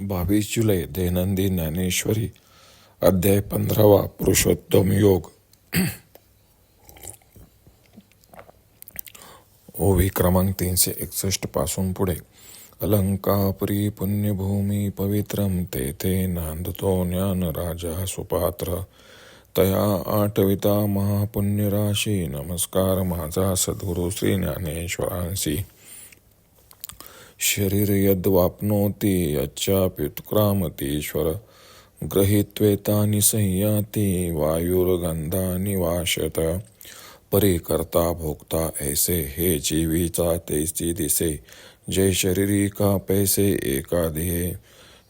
बावीस जुलै दैनंदिन ज्ञानेश्वरी अध्याय पंधरावा पुरुषोत्तम योग. ओवी क्रमांक तीनशे एकसष्टपासून पुढे. अलंकापुरी पुण्यभूमी पवित्रम तेथे नांदतो ज्ञान राजा सुपात्र. तया आठविता महापुण्यराशी नमस्कार माझा सद्गुरु श्री ज्ञानेश्वरांशी शरीर यद्वाप्नोति यच्चाप्युत्क्रामतीश्वर ग्रहीत्वेतानि संयाति वायुर्गंधानि वाशत। परिकर्ता भोगता ऐसे हे जीवीचा तेची दिसे जय शरीरी का पैसे एका ध्येय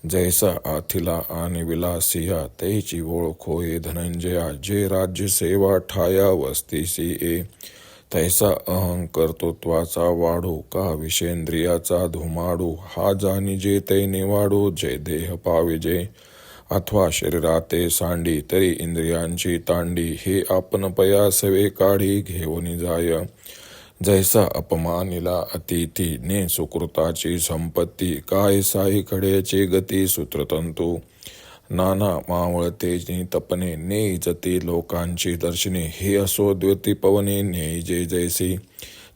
जैसा आथिला आणि विलासिया तेची ओळख होय धनंजया। जे राज्य सेवा ठाया वस्तीसी ए तैसा अहं कर्तृत्वाचा वाढू का विषेंद्रियाचा धुमाडू हा जाणी जे ते निवाडू जे देह पाविजे अथवा शरीराते सांडी तरी इंद्रियांची तांडी हे आपण पयासवे काढी घेऊन जाय. जैसा अपमानिला अतिथी ने सुकृताची संपत्ती काय साई खड्याची गती सूत्रतंतू. नाना मावळते तपने ने जती लोकांची दर्शने हे असो द्युती पवने ने जे जैसी.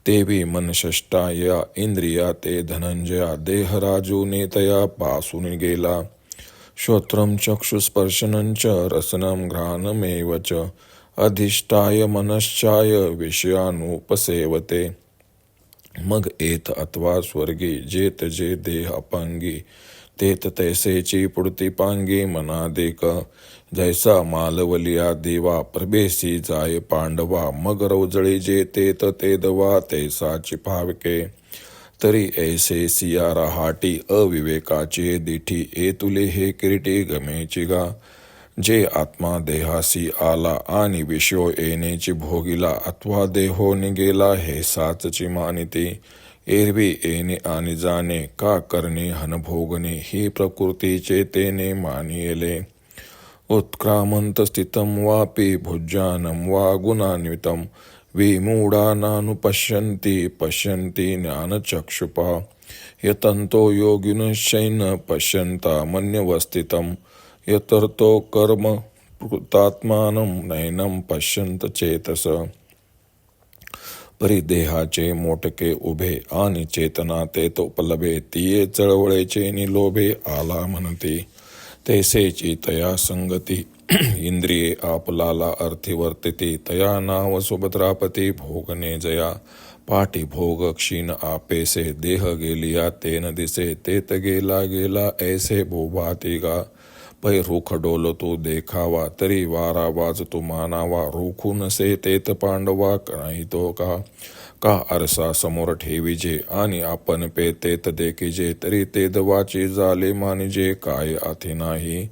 तेवी मनषष्टा या इंद्रिया ते धनंजया देहराजू नेतया पासून गेला. श्रोत्रम चक्षुस्पर्शनं च रसनं घ्राणमेव च अधिष्ठाय मनश्चाय विषयानुपसेवते. मग एत अथवा स्वर्गी जेत जे देह अपांगी तेत तैसेची पुढती पांगे मना देक जैसा मालवलिया देवा प्रभेसी जाय पांडवा मग रौजळी जे तेत तेदवा तैसा पावके तरी ऐसे सिया रहाटी अविवेकाचे दिठी ए तुले हे किरीटी गमेची गा जे आत्मा देहासी आला आणि विश्व येण्याची भोगिला अथवा देहो निगेला हे साचची मानिती एरवी येणे आणि जाणे का करणे हनभोगणे ही प्रकृतीचे तेने मानियले. उत्क्रामंत स्थितं वापि भुज्यानं वा गुणान्वितं विमूढानानुपश्यन्ति पश्यन्ति ज्ञानचक्षुपा. यतन्तो योगिनश्चैन पश्यन्ता मन्यवस्थितं यतर्तो कर्म कृतात्मानं नैनं पश्यन्त चेतस. परिदेहाचे मोटके उभे आणि चेतना ते तोपलभे तिये चळवळेचे निलोभे आला म्हणते. तैसेची तया संगती इंद्रिये आपलाला अर्थी वर्तिती तया नाव सुभद्रापती भोगने जया. पाठी भोग क्षीण आपेसे देह गेलिया तेन दिसे तेत गेला गेला ऐसे भोभाती गा पै रुख डोलतो देखावा तरी वारा वाजतो मानावा रोखू नसे तेत पांडवा नाही तो का? का आरसा समोर ठेविजे आणि आपण पे तेत देखिजे तरी ते दवाची झाले मानिजे काय आथे नाही?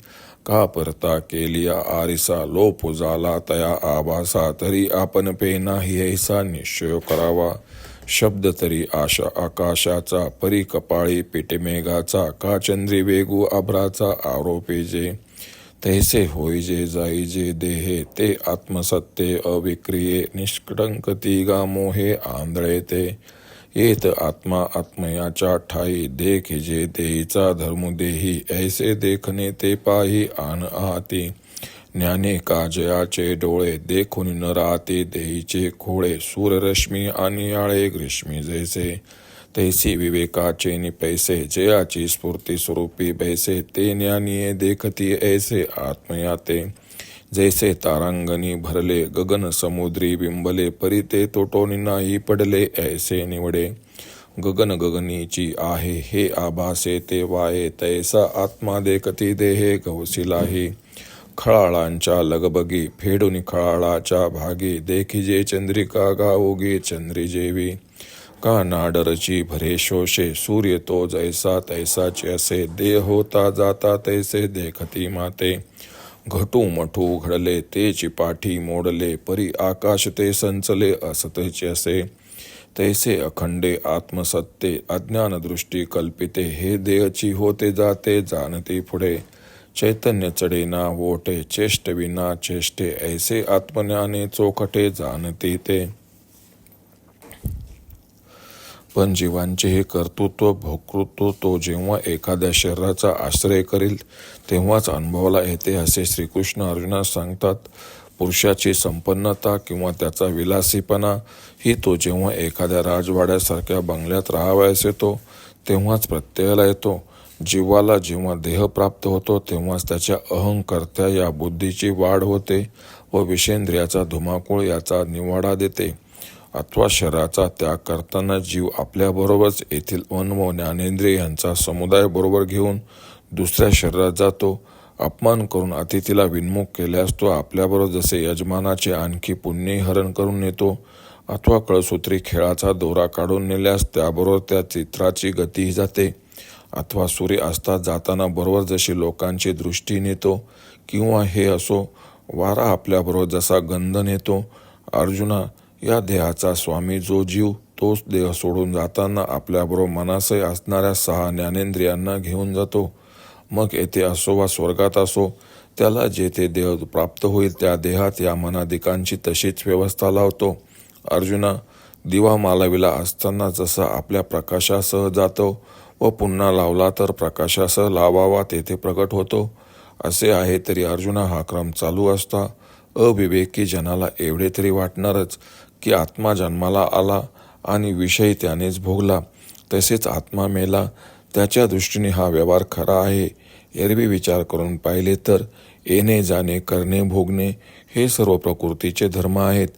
का परता केलिया आरिसा लोप झाला तया आभासा तरी आपण पे नाही ऐसा निश्चय करावा. शब्द तरी आशा आकाशाचा परी कपाळी पिटेमेघाचा का चंद्री वेगू आभ्राचा आरोपे जे. तैसे होईजे जाईजे देहे ते आत्मसत्य अविक्रिये निष्कटंकती गा मोहे, आंधळे ते. येत आत्मा आत्मयाच्या ठाई देखिजे देहीचा धर्मदेही, ऐसे देखणे ते पाही आन आती ज्ञाने काजयाचे डोळे देखून न राहते देहीचे खोळे सूर्यरश्मी आणि आळे ग्रीष्मी जैसे. तैसी विवेकाचे नि पैसे जयाची स्फूर्ती स्वरूपी बैसे ते ज्ञानीये देखती ऐसे आत्मयाते. जैसे तारांगणी भरले गगन समुद्री बिंबले परिते तोटोनी नाही पडले ऐसे निवडे. गगन गगनीची आहे हे आभासे ते वाये तैसा आत्मा देखती देहे गवसिलाही खळाळांच्या लगबगी फेडून खळाळाच्या भागी देखिजे चंद्रिका गावोगी चंद्रीजेवी. का नाडरची भरे शोषे सूर्य तो जैसा तैसाचे असे देह होता जाता तैसे देखती माते. घटू मठू घडले तेची पाठी मोडले परी आकाश ते संचले असतेचे असे तैसे अखंडे आत्मसत्ते अज्ञानदृष्टी कल्पिते हे देहची होते जाते जाणते पुढे. चैतन्य चढेना वोटे चेष्ट विना चेष्टे ऐसे आत्मज्ञाने चोखटे जाणते ते. पण जीवांचे हे कर्तृत्व भोकृत्व तो जेव्हा एखाद्या शरीराचा आश्रय करील तेव्हाच अनुभवाला येते असे श्रीकृष्ण अर्जुनास सांगतात. पुरुषाची संपन्नता किंवा त्याचा विलासीपणा ही तो जेव्हा एखाद्या राजवाड्यासारख्या बंगल्यात राहावयास येतो तेव्हाच प्रत्ययाला येतो. जीवाला जेव्हा देह प्राप्त होतो तेव्हाच त्याच्या अहंकर्त्या या बुद्धीची वाढ होते व विषेंद्रियाचा धुमाकूळ याचा निवाडा देते. अथवा शरीराचा त्याग करताना जीव आपल्याबरोबरच येथील मन व ज्ञानेंद्रिय यांचा समुदाय बरोबर घेऊन दुसऱ्या शरीरात जातो. अपमान करून अतिथीला विन्मुख केल्यास तो आपल्याबरोबर जसे यजमानाचे आणखी पुण्य हरण करून नेतो. अथवा कळसूत्री खेळाचा दोरा काढून नेल्यास त्याबरोबर त्या चित्राची गतीही जाते. अथवा सूर्यास्ता जाताना बरोबर जशी लोकांची दृष्टी नेतो किंवा हे असो वारा आपल्याबरोबर जसा गंध नेतो अर्जुना या देहाचा स्वामी जो जीव तोच देह सोडून जाताना आपल्याबरोबर मनासय असणाऱ्या सहा ज्ञानेंद्रियांना घेऊन जातो. मग येथे असो वा स्वर्गात असो त्याला जेथे देह प्राप्त होईल त्या देहात या मनादिकांची तशीच व्यवस्था लावतो. अर्जुना दिवा मालविला असताना जसा आपल्या प्रकाशासह जातो व पुन्हा लावला तर प्रकाशासह लावावा तेथे प्रकट होतो. असे आहे तरी अर्जुना हा क्रम चालू असता. अविवेकी जनाला एवढे तरी वाटणारच की आत्मा जन्माला आला आणि विषय त्यानेच भोगला. तसेच आत्मा मेला. त्याच्या दृष्टीने हा व्यवहार खरा आहे. एरवी विचार करून पाहिले तर येणे जाणे करणे भोगणे हे सर्व प्रकृतीचे धर्म आहेत.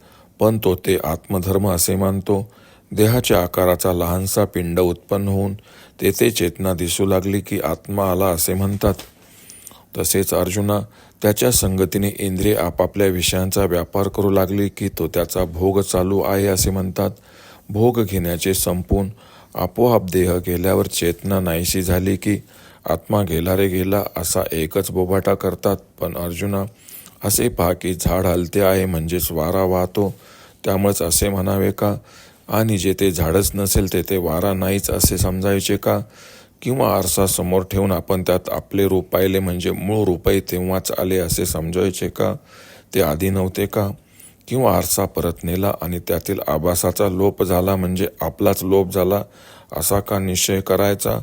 पण तो ते आत्मधर्म असे मानतो. देहाच्या आकाराचा लहानसा पिंड उत्पन्न होऊन तेथे चेतना दिसू लागली की आत्मा आला असे म्हणतात. तसेच अर्जुना त्याच्या संगतीने इंद्रिय आपापल्या विषयांचा व्यापार करू लागली की तो त्याचा भोग चालू आहे असे म्हणतात. भोग घेण्याचे संपून आपोआप देह गेल्यावर चेतना नाहीशी झाली की आत्मा गेला रे गेला असा एकच बोबाटा करतात. पण अर्जुना असे पहा की झाड हलते आहे म्हणजेच वारा वाहतो. त्यामुळेच असे म्हणावे का? आणि जेथे झाडच नसेल तेथे वारा नाहीच असे समजायचे का? किंवा आरसा समोर ठेवून आपण त्यात आपले रूप पाहिले म्हणजे मूळ रूपही तेव्हाच आले असे समजायचे का? ते आधी नव्हते का? किंवा आरसा परत नेला आणि त्यातील आभासाचा लोप झाला म्हणजे आपलाच लोप झाला? असा का निश्चय करायचा?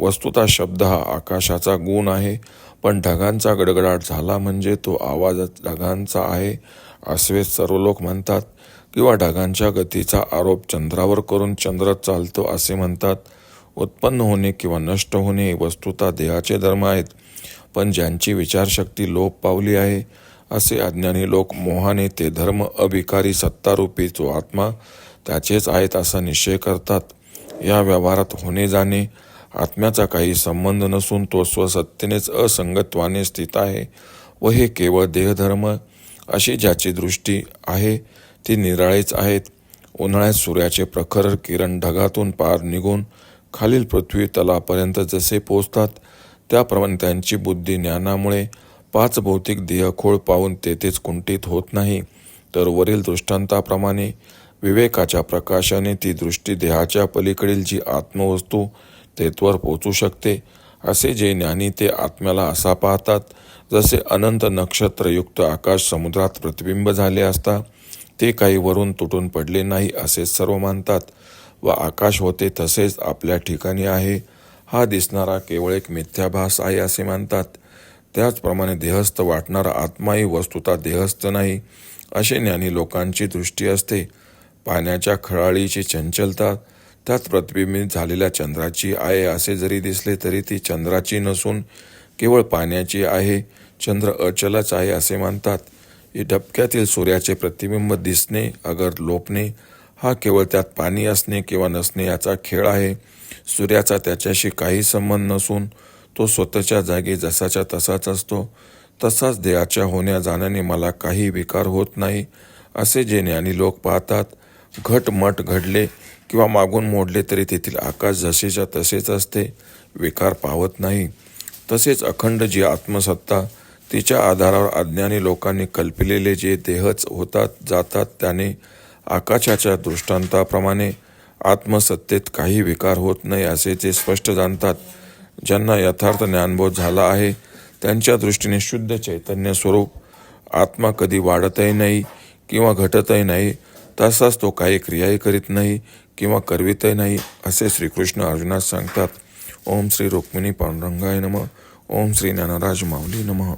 वस्तुता शब्द हा आकाशाचा गुण आहे पण ढगांचा गडगडाट झाला म्हणजे तो आवाज ढगांचा आहे. आश्वेत सर्व लोक म्हणतात किंवा ढगांच्या गतीचा आरोप चंद्रावर करून चंद्र चालतो असे म्हणतात. उत्पन्न होणे किंवा नष्ट होणे वस्तुता देहाचे धर्म आहेत. पण ज्यांची विचारशक्ती लोप पावली आहे असे अज्ञानी लोक मोहाने ते धर्म अभिकारी सत्तारूपी जो आत्मा त्याचेच आहेत असा निश्चय करतात. या व्यवहारात होणे जाणे आत्म्याचा काही संबंध नसून तो स्वसत्तेनेच असंगत्वाने स्थित आहे व हे केवळ देहधर्म अशी ज्याची दृष्टी आहे ती निराळीच आहेत. उन्हाळ्यात सूर्याचे प्रखर किरण ढगातून पार निघून खालील पृथ्वी तलापर्यंत जसे पोचतात त्याप्रमाणे त्यांची बुद्धी ज्ञानामुळे पाच भौतिक देहखोळ पाहून तेथेच कुंठित होत नाही. तर वरील दृष्टांताप्रमाणे विवेकाच्या प्रकाशाने ती दृष्टी देहाच्या पलीकडील जी आत्मवस्तू तेथवर पोचू शकते असे जे ज्ञानी ते आत्म्याला असा पाहतात जसे अनंत नक्षत्रयुक्त आकाश समुद्रात प्रतिबिंब झाले असता ते काही वरून तुटून पडले नाही असे सर्व मानतात व आकाश होते तसेच आपल्या ठिकाणी आहे. हा दिसणारा केवळ एक मिथ्याभास आहे असे मानतात. त्याचप्रमाणे देहस्थ वाटणारा आत्माही वस्तुता देहस्थ नाही असे ज्ञानी लोकांची दृष्टी असते. पाण्याच्या खळाळीची चंचलता त्यात प्रतिबिंबित झालेल्या चंद्राची आहे असे जरी दिसले तरी ती चंद्राची नसून केवळ पाण्याची आहे. चंद्र अचलच आहे असे मानतात डबक्यातील सूर्याचे प्रतिबिंब दिसणे अगर लोपणे हा केवळ त्यात पाणी असणे किंवा नसणे याचा खेळ आहे. सूर्याचा त्याच्याशी काही संबंध नसून तो स्वतःच्या जागी जसाच्या तसाच असतो. तसाच देहाच्या होण्या जाण्याने मला काही विकार होत नाही असे जे ज्ञानी लोक पाहतात. घट मट घडले किंवा मागून मोडले तरी तेथील आकाश जसेच्या तसेच असते. विकार पावत नाही. तसेच अखंड जी आत्मसत्ता तिच्या आधारावर अज्ञानी लोकांनी कल्पिलेले जे देहच होतात जातात त्याने आकाशाच्या दृष्टांताप्रमाणे आत्मसत्तेत काही विकार होत नाही असे ते स्पष्ट जाणतात. ज्यांना यथार्थ ज्ञानबोध झाला आहे त्यांच्या दृष्टीने शुद्ध चैतन्य स्वरूप आत्मा कधी वाढतही नाही किंवा घटतही नाही तसाच तो काही क्रियाही करीत नाही किंवा करवितही नाही असे श्रीकृष्ण अर्जुनास सांगतात. ओम श्री रुक्मिणी पांडुरंगाय नम. ओम श्री ज्ञानराज माऊली नमः.